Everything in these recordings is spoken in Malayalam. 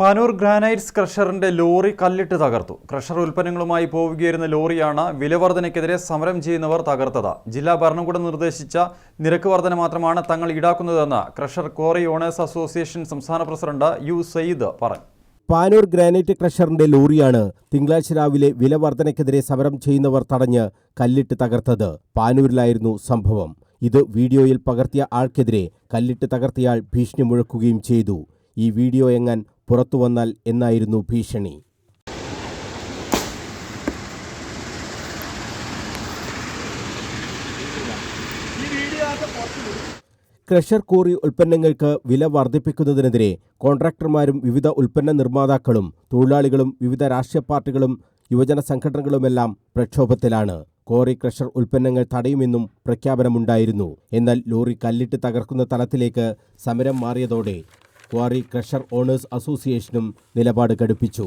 പാനൂർ ഗ്രാനൈറ്റ്സ് ക്രഷറിന്റെ ലോറി കല്ലിട്ട് തകർത്തു. ക്രഷർ ഉൽപ്പന്നങ്ങളുമായി പോവുകയായിരുന്ന ലോറിയാണ് വിലവർധനയ്ക്കെതിരെ സമരം ചെയ്യുന്നവർ തകർത്തത്. ജില്ലാ ഭരണകൂടം നിർദ്ദേശിച്ച നിരക്ക് വർധന മാത്രമാണ് തങ്ങൾ ഈടാക്കുന്നതെന്ന് ക്രഷർ കോറി ഓണേഴ്സ് അസോസിയേഷൻ സംസ്ഥാന പ്രസിഡന്റ് യു സയ്യിദ് പറഞ്ഞു. പാനൂർ ഗ്രാനൈറ്റ് ക്രഷറിന്റെ ലോറിയാണ് തിങ്കളാഴ്ച രാവിലെ വില വർധനയ്ക്കെതിരെ സമരം ചെയ്യുന്നവർ തടഞ്ഞ് കല്ലിട്ട് തകർത്തത്. പാനൂരിലായിരുന്നു സംഭവം. ഇത് വീഡിയോയിൽ പകർത്തിയ ആൾക്കെതിരെ കല്ലിട്ട് തകർത്തിയാൾ ഭീഷണി മുഴക്കുകയും ചെയ്തു. ഈ വീഡിയോ എങ്ങാൻ പുറത്തു വന്നാൽ എന്നായിരുന്നു ഭീഷണി. ക്രഷർ കോറി ഉൽപ്പന്നങ്ങൾക്ക് വില വർദ്ധിപ്പിക്കുന്നതിനെതിരെ കോൺട്രാക്ടർമാരും വിവിധ ഉൽപ്പന്ന നിർമ്മാതാക്കളും തൊഴിലാളികളും വിവിധ രാഷ്ട്രീയ പാർട്ടികളും യുവജന സംഘടനകളുമെല്ലാം പ്രക്ഷോഭത്തിലാണ്. കോറി ക്രഷർ ഉൽപ്പന്നങ്ങൾ തടയുമെന്നും പ്രഖ്യാപനമുണ്ടായിരുന്നു. എന്നാൽ ലോറി കല്ലിട്ട് തകർക്കുന്ന തലത്തിലേക്ക് സമരം മാറിയതോടെ ക്വാറി ക്രഷർ ഓണേഴ്സ് അസോസിയേഷനും നിലപാട് കടുപ്പിച്ചു.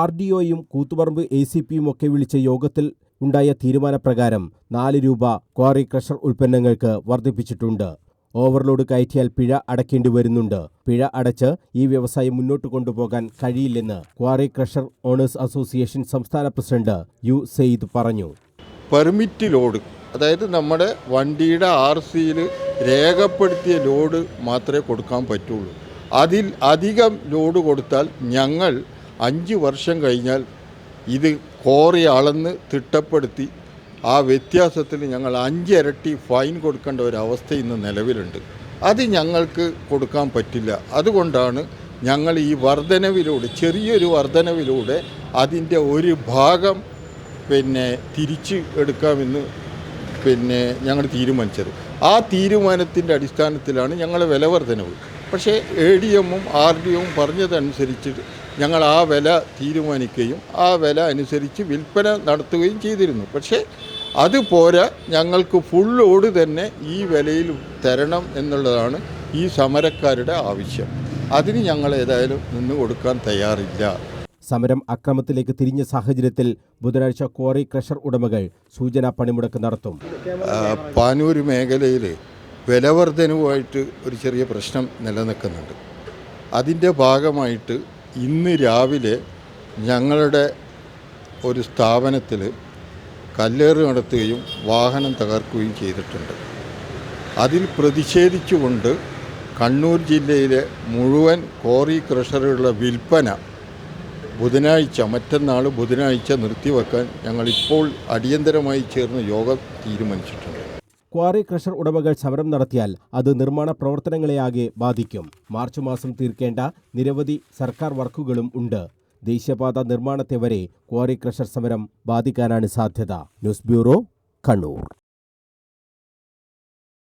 ആർ ഡി ഒയും കൂത്തുപറമ്പ് എ സി പിയും ഒക്കെ വിളിച്ച യോഗത്തിൽ ഉണ്ടായ തീരുമാനപ്രകാരം നാല് രൂപ ക്വാറി ക്രഷർ ഉൽപ്പന്നങ്ങൾക്ക് വർദ്ധിപ്പിച്ചിട്ടുണ്ട്. ഓവർലോഡ് കയറ്റിയാൽ പിഴ അടയ്ക്കേണ്ടി വരുന്നുണ്ട്. പിഴ അടച്ച് ഈ വ്യവസായം മുന്നോട്ട് കൊണ്ടുപോകാൻ കഴിയില്ലെന്ന് ക്വാറി ക്രഷർ ഓണേഴ്സ് അസോസിയേഷൻ സംസ്ഥാന പ്രസിഡന്റ് യു സെയ്ദ് പറഞ്ഞു. പെർമിറ്റ് ലോഡ് അതായത് നമ്മുടെ വണ്ടിയുടെ ആർ സിയിൽ രേഖപ്പെടുത്തിയ ലോഡ് മാത്രമേ കൊടുക്കാൻ പറ്റുള്ളൂ. അതിൽ അധികം ലോഡ് കൊടുത്താൽ ഞങ്ങൾ അഞ്ച് വർഷം കഴിഞ്ഞാൽ ഇത് കോറി അളന്ന് തിട്ടപ്പെടുത്തി ആ വ്യത്യാസത്തിൽ ഞങ്ങൾ അഞ്ചിരട്ടി ഫൈൻ കൊടുക്കേണ്ട ഒരു അവസ്ഥ ഇന്ന് നിലവിലുണ്ട്. അത് ഞങ്ങൾക്ക് കൊടുക്കാൻ പറ്റില്ല. അതുകൊണ്ടാണ് ഞങ്ങൾ ഈ വർധനവിലൂടെ ചെറിയൊരു വർധനവിലൂടെ അതിന്റെ ഒരു ഭാഗം പിന്നെ തിരിച്ച് എടുക്കാമെന്ന് പിന്നെ ഞങ്ങൾ തീരുമാനിച്ചത്. ആ തീരുമാനത്തിന്റെ അടിസ്ഥാനത്തിലാണ് ഞങ്ങൾ വില വർധനവ് പക്ഷേ എ ഡി എമ്മും ആർ ഡി എമ്മും പറഞ്ഞതനുസരിച്ച് ഞങ്ങൾ ആ വില തീരുമാനിക്കുകയും ആ വില അനുസരിച്ച് വിൽപ്പന നടത്തുകയും ചെയ്തിരുന്നു. പക്ഷേ അതുപോലെ ഞങ്ങൾക്ക് ഫുൾ ഓട് തന്നെ ഈ വിലയിൽ തരണം എന്നുള്ളതാണ് ഈ സമരക്കാരുടെ ആവശ്യം. അതിന് ഞങ്ങൾ ഏതായാലും നിന്ന് കൊടുക്കാൻ തയ്യാറില്ല. സമരം അക്രമത്തിലേക്ക് തിരിഞ്ഞ സാഹചര്യത്തിൽ ബുധനാഴ്ച ക്വാറി ക്രഷർ ഉടമകൾ സൂചനാ പണിമുടക്ക് നടത്തും. പാനൂര് പാനൂർ മേഖലയിൽ വിലവർധനവുമായിട്ട് ഒരു ചെറിയ പ്രശ്നം നിലനിൽക്കുന്നുണ്ട്. അതിന്റെ ഭാഗമായിട്ട് ഇന്ന് രാവിലെ ഞങ്ങളുടെ ഒരു സ്ഥാപനത്തിൽ കല്ലേറ് നടത്തുകയും വാഹനം തകർക്കുകയും ചെയ്തിട്ടുണ്ട്. അതിൽ പ്രതിഷേധിച്ചുകൊണ്ട് കണ്ണൂർ ജില്ലയിലെ മുഴുവൻ കോറി ക്രഷറുകളുടെ വിൽപ്പന ബുധനാഴ്ച മറ്റന്നാൾ ബുധനാഴ്ച നിർത്തിവെക്കാൻ ഞങ്ങളിപ്പോൾ അടിയന്തരമായി ചേർന്ന് യോഗം തീരുമാനിച്ചിട്ടുണ്ട്. ക്വാറി ക്രഷർ ഉടമകൾ സമരം നടത്തിയാൽ അത് നിർമ്മാണ പ്രവർത്തനങ്ങളെയാകെ ബാധിക്കും. മാർച്ച് മാസം തീർക്കേണ്ട നിരവധി സർക്കാർ വർക്കുകളും ഉണ്ട്. ദേശീയപാത നിർമ്മാണത്തെ വരെ ക്വാറി ക്രഷർ സമരം ബാധിക്കാനാണ് സാധ്യത. News bureau Kannur.